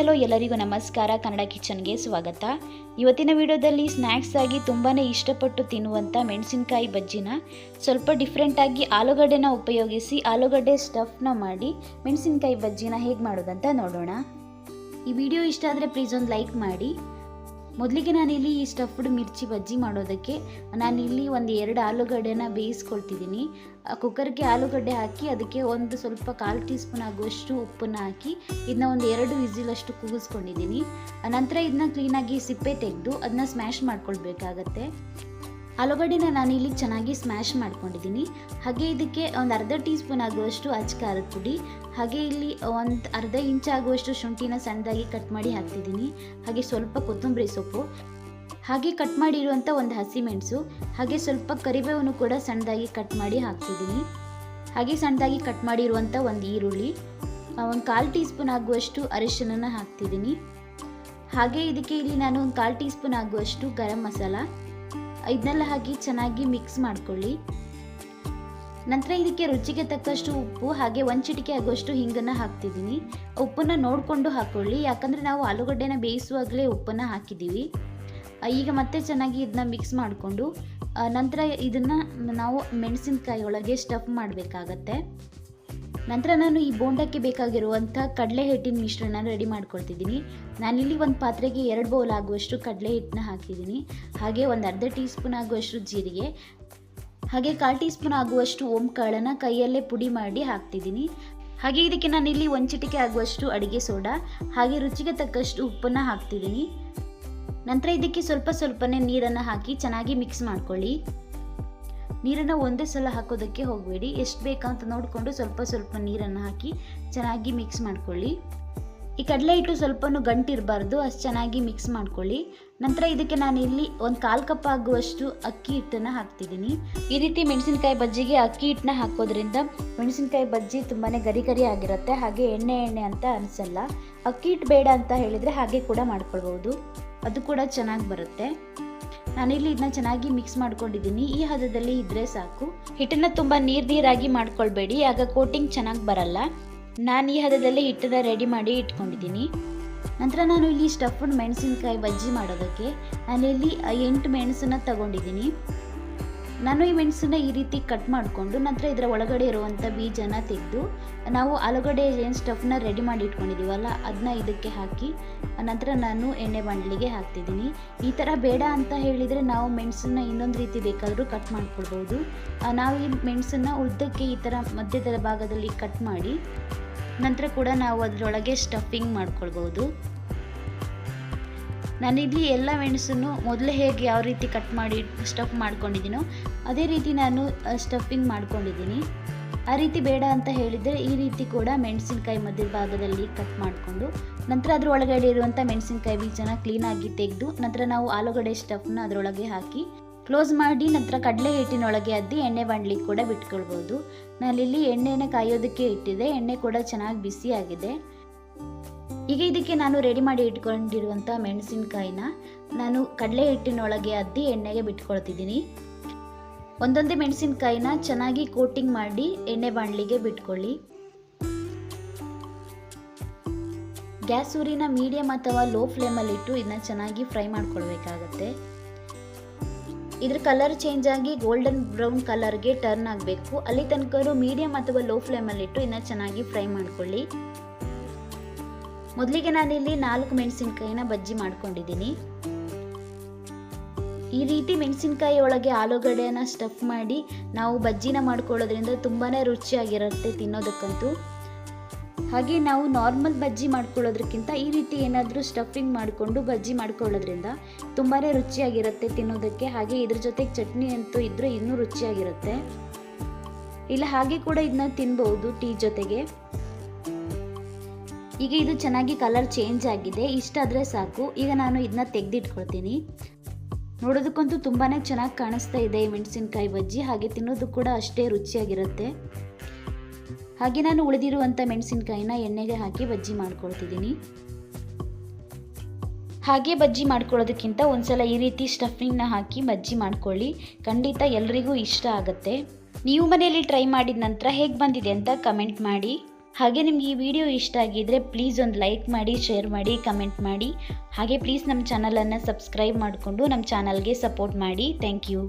Hello ಎಲ್ಲರಿಗೂ ನಮಸ್ಕಾರ. ಕನ್ನಡ ಕಿಚನ್ಗೆ ಸ್ವಾಗತ. ಇವತ್ತಿನ ವಿಡಿಯೋದಲ್ಲಿ ಸ್ನ್ಯಾಕ್ಸ್ ಆಗಿ ತುಂಬಾ ಇಷ್ಟಪಟ್ಟು ತಿನ್ನುವಂಥ ಮೆಣಸಿನಕಾಯಿ ಬಜ್ಜಿನ ಸ್ವಲ್ಪ ಡಿಫ್ರೆಂಟಾಗಿ ಆಲೂಗಡ್ಡೆನ ಉಪಯೋಗಿಸಿ ಆಲೂಗಡ್ಡೆ ಸ್ಟಫ್ನ ಮಾಡಿ ಮೆಣಸಿನಕಾಯಿ ಬಜ್ಜಿನ ಹೇಗೆ ಮಾಡೋದಂತ ನೋಡೋಣ. ಈ ವಿಡಿಯೋ ಇಷ್ಟ ಆದರೆ ಪ್ಲೀಸ್ ಒಂದು ಲೈಕ್ ಮಾಡಿ. ಮೊದಲಿಗೆ ನಾನಿಲ್ಲಿ ಈ ಸ್ಟಫ್ಡ್ ಮಿರ್ಚಿ ಬಜ್ಜಿ ಮಾಡೋದಕ್ಕೆ ನಾನಿಲ್ಲಿ ಒಂದು ಎರಡು ಆಲೂಗಡ್ಡೆನ ಬೇಯಿಸ್ಕೊಳ್ತಿದ್ದೀನಿ. ಕುಕ್ಕರ್ಗೆ ಆಲೂಗಡ್ಡೆ ಹಾಕಿ ಅದಕ್ಕೆ ಒಂದು ಸ್ವಲ್ಪ ಕಾಲು ಟೀ ಸ್ಪೂನ್ ಆಗುವಷ್ಟು ಉಪ್ಪನ್ನು ಹಾಕಿ ಇದನ್ನ ಒಂದು ಎರಡು ವಿಸಿಲಷ್ಟು ಕೂಗಿಸ್ಕೊಂಡಿದ್ದೀನಿ. ನಂತರ ಇದನ್ನ ಕ್ಲೀನಾಗಿ ಸಿಪ್ಪೆ ತೆಗೆದು ಅದನ್ನ ಸ್ಮ್ಯಾಶ್ ಮಾಡ್ಕೊಳ್ಬೇಕಾಗತ್ತೆ. ಆಲೂಗಡ್ಡೆನ ಇಲ್ಲಿ ಚೆನ್ನಾಗಿ ಸ್ಮ್ಯಾಶ್ ಮಾಡ್ಕೊಂಡಿದ್ದೀನಿ. ಹಾಗೆ ಇದಕ್ಕೆ ಒಂದು ಅರ್ಧ ಟೀ ಸ್ಪೂನ್ ಆಗುವಷ್ಟು ಅಚ್ಚ ಖಾರದ ಪುಡಿ, ಹಾಗೆ ಇಲ್ಲಿ ಒಂದು ಅರ್ಧ ಇಂಚ್ ಆಗುವಷ್ಟು ಶುಂಠಿನ ಸಣ್ಣದಾಗಿ ಕಟ್ ಮಾಡಿ ಹಾಕ್ತಿದ್ದೀನಿ. ಹಾಗೆ ಸ್ವಲ್ಪ ಕೊತ್ತಂಬರಿ ಸೊಪ್ಪು, ಹಾಗೆ ಕಟ್ ಮಾಡಿರುವಂಥ ಒಂದು ಹಸಿಮೆಣಸು ಹಾಗೆ ಸ್ವಲ್ಪ ಕರಿಬೇವನ್ನು ಕೂಡ ಸಣ್ಣದಾಗಿ ಕಟ್ ಮಾಡಿ ಹಾಕ್ತಿದ್ದೀನಿ. ಹಾಗೆ ಸಣ್ಣದಾಗಿ ಕಟ್ ಮಾಡಿರುವಂಥ ಒಂದು ಈರುಳ್ಳಿ ಒಂದು ಕಾಲು ಟೀ ಸ್ಪೂನ್ ಆಗುವಷ್ಟು ಅರಿಶಿನ ಹಾಕ್ತಿದ್ದೀನಿ. ಹಾಗೆ ಇದಕ್ಕೆ ಇಲ್ಲಿ ನಾನು ಒಂದು ಕಾಲು ಟೀ ಸ್ಪೂನ್ ಆಗುವಷ್ಟು ಗರಂ ಮಸಾಲ ಇದನ್ನೆಲ್ಲ ಹಾಕಿ ಚೆನ್ನಾಗಿ ಮಿಕ್ಸ್ ಮಾಡ್ಕೊಳ್ಳಿ. ನಂತರ ಇದಕ್ಕೆ ರುಚಿಗೆ ತಕ್ಕಷ್ಟು ಉಪ್ಪು, ಹಾಗೆ ಒಂದು ಚಿಟಿಕೆ ಆಗುವಷ್ಟು ಹಿಂಗನ್ನು ಹಾಕ್ತಿದ್ದೀನಿ. ಉಪ್ಪನ್ನು ನೋಡಿಕೊಂಡು ಹಾಕ್ಕೊಳ್ಳಿ ಯಾಕಂದರೆ ನಾವು ಆಲೂಗಡ್ಡೆನ ಬೇಯಿಸುವಾಗಲೇ ಉಪ್ಪನ್ನು ಹಾಕಿದ್ದೀವಿ ಈಗ ಮತ್ತೆ ಚೆನ್ನಾಗಿ ಇದನ್ನ ಮಿಕ್ಸ್ ಮಾಡಿಕೊಂಡು ನಂತರ ಇದನ್ನು ನಾವು ಮೆಣಸಿನಕಾಯಿ ಒಳಗೆ ಸ್ಟಫ್ ಮಾಡಬೇಕಾಗತ್ತೆ. ನಂತರ ನಾನು ಈ ಬೋಂಡಕ್ಕೆ ಬೇಕಾಗಿರುವಂಥ ಕಡಲೆ ಹಿಟ್ಟಿನ ಮಿಶ್ರಣ ರೆಡಿ ಮಾಡ್ಕೊಳ್ತಿದ್ದೀನಿ. ನಾನಿಲ್ಲಿ ಒಂದು ಪಾತ್ರೆಗೆ ಎರಡು ಬೌಲ್ ಆಗುವಷ್ಟು ಕಡಲೆ ಹಿಟ್ಟನ್ನ ಹಾಕಿದ್ದೀನಿ. ಹಾಗೆ ಒಂದು ಅರ್ಧ ಟೀ ಸ್ಪೂನ್ ಆಗುವಷ್ಟು ಜೀರಿಗೆ, ಹಾಗೆ ಕಾಲು ಟೀ ಸ್ಪೂನ್ ಆಗುವಷ್ಟು ಓಂ ಕಾಳನ್ನು ಕೈಯಲ್ಲೇ ಪುಡಿ ಮಾಡಿ ಹಾಕ್ತಿದ್ದೀನಿ. ಹಾಗೆ ಇದಕ್ಕೆ ನಾನಿಲ್ಲಿ ಒಂದು ಚಿಟಿಕೆ ಆಗುವಷ್ಟು ಅಡುಗೆ ಸೋಡಾ, ಹಾಗೆ ರುಚಿಗೆ ತಕ್ಕಷ್ಟು ಉಪ್ಪನ್ನು ಹಾಕ್ತಿದ್ದೀನಿ. ನಂತರ ಇದಕ್ಕೆ ಸ್ವಲ್ಪ ಸ್ವಲ್ಪನೇ ನೀರನ್ನು ಹಾಕಿ ಚೆನ್ನಾಗಿ ಮಿಕ್ಸ್ ಮಾಡ್ಕೊಳ್ಳಿ. ನೀರನ್ನು ಒಂದೇ ಸಲ ಹಾಕೋದಕ್ಕೆ ಹೋಗಬೇಡಿ. ಎಷ್ಟು ಬೇಕಂತ ನೋಡಿಕೊಂಡು ಸ್ವಲ್ಪ ಸ್ವಲ್ಪ ನೀರನ್ನು ಹಾಕಿ ಚೆನ್ನಾಗಿ ಮಿಕ್ಸ್ ಮಾಡ್ಕೊಳ್ಳಿ. ಈ ಕಡಲೆ ಹಿಟ್ಟು ಸ್ವಲ್ಪನೂ ಗಂಟಿರಬಾರ್ದು, ಅಷ್ಟು ಚೆನ್ನಾಗಿ ಮಿಕ್ಸ್ ಮಾಡ್ಕೊಳ್ಳಿ. ನಂತರ ಇದಕ್ಕೆ ನಾನು ಇಲ್ಲಿ ಒಂದು ಕಾಲು ಕಪ್ ಆಗುವಷ್ಟು ಅಕ್ಕಿ ಹಿಟ್ಟನ್ನು ಹಾಕ್ತಿದ್ದೀನಿ. ಈ ರೀತಿ ಮೆಣಸಿನಕಾಯಿ ಬಜ್ಜಿಗೆ ಅಕ್ಕಿ ಹಿಟ್ಟನ್ನ ಹಾಕೋದ್ರಿಂದ ಮೆಣಸಿನಕಾಯಿ ಬಜ್ಜಿ ತುಂಬಾ ಗರಿ ಗರಿ ಆಗಿರುತ್ತೆ, ಹಾಗೆ ಎಣ್ಣೆ ಎಣ್ಣೆ ಅಂತ ಅನಿಸಲ್ಲ. ಅಕ್ಕಿ ಹಿಟ್ಟು ಬೇಡ ಅಂತ ಹೇಳಿದರೆ ಹಾಗೆ ಕೂಡ ಮಾಡ್ಕೊಳ್ಬೋದು ಅದು ಕೂಡ ಚೆನ್ನಾಗಿ ಬರುತ್ತೆ. ನಾನಿಲ್ಲಿ ಇದನ್ನ ಚೆನ್ನಾಗಿ ಮಿಕ್ಸ್ ಮಾಡ್ಕೊಂಡಿದ್ದೀನಿ. ಈ ಹದದಲ್ಲಿ ಇದ್ರೆ ಸಾಕು. ಹಿಟ್ಟನ್ನ ತುಂಬ ನೀರು ನೀರಾಗಿ ಮಾಡ್ಕೊಳ್ಬೇಡಿ. ಆಗ ಕೋಟಿಂಗ್ ಚೆನ್ನಾಗಿ ಬರಲ್ಲ. ನಾನು ಈ ಹದದಲ್ಲಿ ಹಿಟ್ಟನ್ನ ರೆಡಿ ಮಾಡಿ ಇಟ್ಕೊಂಡಿದ್ದೀನಿ. ನಂತರ ನಾನು ಇಲ್ಲಿ ಸ್ಟಫ್ಡ್ ಮೆಣಸಿನಕಾಯಿ ಬಜ್ಜಿ ಮಾಡೋದಕ್ಕೆ ನಾನಿಲ್ಲಿ ಎಂಟು ಮೆಣಸನ್ನ ತಗೊಂಡಿದ್ದೀನಿ. ನಾನು ಈ ಮೆಣಸನ್ನ ಈ ರೀತಿ ಕಟ್ ಮಾಡಿಕೊಂಡು ನಂತರ ಇದರ ಒಳಗಡೆ ಇರುವಂಥ ಬೀಜನ ತೆಗೆದು, ನಾವು ಆಲೂಗಡ್ಡೆ ಏನು ಸ್ಟಫ್ನ ರೆಡಿ ಮಾಡಿ ಇಟ್ಕೊಂಡಿದ್ದೀವಲ್ಲ ಅದನ್ನ ಇದಕ್ಕೆ ಹಾಕಿ, ನಂತರ ನಾನು ಎಣ್ಣೆ ಬಾಣಲಿಗೆ ಹಾಕ್ತಿದ್ದೀನಿ. ಈ ಥರ ಬೇಡ ಅಂತ ಹೇಳಿದರೆ ನಾವು ಮೆಣಸನ್ನ ಇನ್ನೊಂದು ರೀತಿ ಬೇಕಾದರೂ ಕಟ್ ಮಾಡ್ಕೊಳ್ಬೋದು. ನಾವು ಈ ಮೆಣಸನ್ನ ಉದ್ದಕ್ಕೆ ಈ ಥರ ಮಧ್ಯದ ಭಾಗದಲ್ಲಿ ಕಟ್ ಮಾಡಿ, ನಂತರ ಕೂಡ ನಾವು ಅದರೊಳಗೆ ಸ್ಟಫಿಂಗ್ ಮಾಡ್ಕೊಳ್ಬೋದು. ನಾನಿಲ್ಲಿ ಎಲ್ಲ ಮೆಣಸನ್ನು ಮೊದಲೇ ಹೇಗೆ ಯಾವ ರೀತಿ ಕಟ್ ಮಾಡಿ ಸ್ಟಫ್ ಮಾಡ್ಕೊಂಡಿದ್ದೀನೋ ಅದೇ ರೀತಿ ನಾನು ಸ್ಟಫಿಂಗ್ ಮಾಡ್ಕೊಂಡಿದ್ದೀನಿ. ಆ ರೀತಿ ಬೇಡ ಅಂತ ಹೇಳಿದರೆ ಈ ರೀತಿ ಕೂಡ ಮೆಣಸಿನಕಾಯಿ ಮಧ್ಯದ ಭಾಗದಲ್ಲಿ ಕಟ್ ಮಾಡಿಕೊಂಡು, ನಂತರ ಅದ್ರ ಒಳಗಡೆ ಇರುವಂಥ ಮೆಣಸಿನ್ಕಾಯಿ ಬೀಜನ ಕ್ಲೀನಾಗಿ ತೆಗೆದು, ನಂತರ ನಾವು ಆಲೂಗಡ್ಡೆ ಸ್ಟಫ್ನ ಅದರೊಳಗೆ ಹಾಕಿ ಕ್ಲೋಸ್ ಮಾಡಿ ನಂತರ ಕಡಲೆ ಹಿಟ್ಟಿನೊಳಗೆ ಅದ್ದಿ ಎಣ್ಣೆ ಬಾಣಲಿಕ್ಕೆ ಕೂಡ ಬಿಟ್ಕೊಳ್ಬೋದು. ನಾನಿಲ್ಲಿ ಎಣ್ಣೆನ ಕಾಯೋದಕ್ಕೆ ಇಟ್ಟಿದೆ. ಎಣ್ಣೆ ಕೂಡ ಚೆನ್ನಾಗಿ ಬಿಸಿಯಾಗಿದೆ. ಈಗ ಇದಕ್ಕೆ ನಾನು ರೆಡಿ ಮಾಡಿ ಇಟ್ಕೊಂಡಿರುವಂಥ ಮೆಣಸಿನಕಾಯಿನ ನಾನು ಕಡಲೆ ಹಿಟ್ಟಿನೊಳಗೆ ಅದ್ದಿ ಎಣ್ಣೆಗೆ ಬಿಟ್ಕೊಳ್ತಿದ್ದೀನಿ. ಒಂದೊಂದೇ ಮೆಣಸಿನಕಾಯಿನ ಚೆನ್ನಾಗಿ ಕೋಟಿಂಗ್ ಮಾಡಿ ಎಣ್ಣೆ ಬಾಣಲಿಗೆ ಬಿಟ್ಕೊಳ್ಳಿ. ಗ್ಯಾಸ್ ಊರಿನ ಮೀಡಿಯಮ್ ಅಥವಾ ಲೋ ಫ್ಲೇಮಲ್ಲಿಟ್ಟು ಇದನ್ನ ಚೆನ್ನಾಗಿ ಫ್ರೈ ಮಾಡ್ಕೊಳ್ಬೇಕಾಗತ್ತೆ. ಇದ್ರ ಕಲರ್ ಚೇಂಜ್ ಆಗಿ ಗೋಲ್ಡನ್ ಬ್ರೌನ್ ಕಲರ್ಗೆ ಟರ್ನ್ ಆಗಬೇಕು. ಅಲ್ಲಿ ತನಕ ಮೀಡಿಯಮ್ ಅಥವಾ ಲೋ ಫ್ಲೇಮಲ್ಲಿಟ್ಟು ಇದನ್ನ ಚೆನ್ನಾಗಿ ಫ್ರೈ ಮಾಡ್ಕೊಳ್ಳಿ. ಮೊದಲಿಗೆ ನಾನಿಲ್ಲಿ ನಾಲ್ಕು ಮೆಣಸಿನ್ಕಾಯಿನ ಬಜ್ಜಿ ಮಾಡ್ಕೊಂಡಿದ್ದೀನಿ. ಈ ರೀತಿ ಮೆಣಸಿನ್ಕಾಯಿ ಒಳಗೆ ಆಲೂಗಡ್ಡೆನ ಸ್ಟಫ್ ಮಾಡಿ ನಾವು ಬಜ್ಜಿನ ಮಾಡ್ಕೊಳ್ಳೋದ್ರಿಂದ ತುಂಬಾ ರುಚಿಯಾಗಿರುತ್ತೆ ತಿನ್ನೋದಕ್ಕಂತೂ. ಹಾಗೆ ನಾವು ನಾರ್ಮಲ್ ಬಜ್ಜಿ ಮಾಡ್ಕೊಳ್ಳೋದ್ರಕ್ಕಿಂತ ಈ ರೀತಿ ಏನಾದರೂ ಸ್ಟಫಿಂಗ್ ಮಾಡಿಕೊಂಡು ಬಜ್ಜಿ ಮಾಡ್ಕೊಳ್ಳೋದ್ರಿಂದ ತುಂಬಾ ರುಚಿಯಾಗಿರುತ್ತೆ ತಿನ್ನೋದಕ್ಕೆ. ಹಾಗೆ ಇದ್ರ ಜೊತೆಗೆ ಚಟ್ನಿ ಅಂತೂ ಇದ್ದರೆ ಇನ್ನೂ ರುಚಿಯಾಗಿರುತ್ತೆ. ಇಲ್ಲ ಹಾಗೆ ಕೂಡ ಇದನ್ನ ತಿನ್ಬೋದು ಟೀ ಜೊತೆಗೆ. ಈಗ ಇದು ಚೆನ್ನಾಗಿ ಕಲರ್ ಚೇಂಜ್ ಆಗಿದೆ. ಇಷ್ಟಾದರೆ ಸಾಕು. ಈಗ ನಾನು ಇದನ್ನ ತೆಗೆದಿಟ್ಕೊಳ್ತೀನಿ. ನೋಡೋದಕ್ಕಂತೂ ತುಂಬಾ ಚೆನ್ನಾಗಿ ಕಾಣಿಸ್ತಾ ಇದೆ ಈ ಮೆಣಸಿನ್ಕಾಯಿ ಬಜ್ಜಿ. ಹಾಗೆ ತಿನ್ನೋದು ಕೂಡ ಅಷ್ಟೇ ರುಚಿಯಾಗಿರುತ್ತೆ. ಹಾಗೆ ನಾನು ಉಳಿದಿರುವಂಥ ಮೆಣಸಿನ್ಕಾಯಿನ ಎಣ್ಣೆಗೆ ಹಾಕಿ ಬಜ್ಜಿ ಮಾಡ್ಕೊಳ್ತಿದ್ದೀನಿ. ಹಾಗೆ ಬಜ್ಜಿ ಮಾಡ್ಕೊಳ್ಳೋದಕ್ಕಿಂತ ಒಂದ್ಸಲ ಈ ರೀತಿ ಸ್ಟಫಿಂಗ್ನ ಹಾಕಿ ಬಜ್ಜಿ ಮಾಡ್ಕೊಳ್ಳಿ. ಖಂಡಿತ ಎಲ್ರಿಗೂ ಇಷ್ಟ ಆಗುತ್ತೆ. ನೀವು ಮನೆಯಲ್ಲಿ ಟ್ರೈ ಮಾಡಿದ ನಂತರ ಹೇಗೆ ಬಂದಿದೆ ಅಂತ ಕಮೆಂಟ್ ಮಾಡಿ. ಹಾಗೆ ನಿಮ್ಗೆ ಈ ವಿಡಿಯೋ ಇಷ್ಟ ಆಗಿದ್ದರೆ ಪ್ಲೀಸ್ ಒಂದು ಲೈಕ್ ಮಾಡಿ ಶೇರ್ ಮಾಡಿ ಕಮೆಂಟ್ ಮಾಡಿ. ಹಾಗೆ ಪ್ಲೀಸ್ ನಮ್ಮ ಚಾನಲನ್ನು ಸಬ್ಸ್ಕ್ರೈಬ್ ಮಾಡಿಕೊಂಡು ನಮ್ಮ ಚಾನಲ್ಗೆ ಸಪೋರ್ಟ್ ಮಾಡಿ. Thank you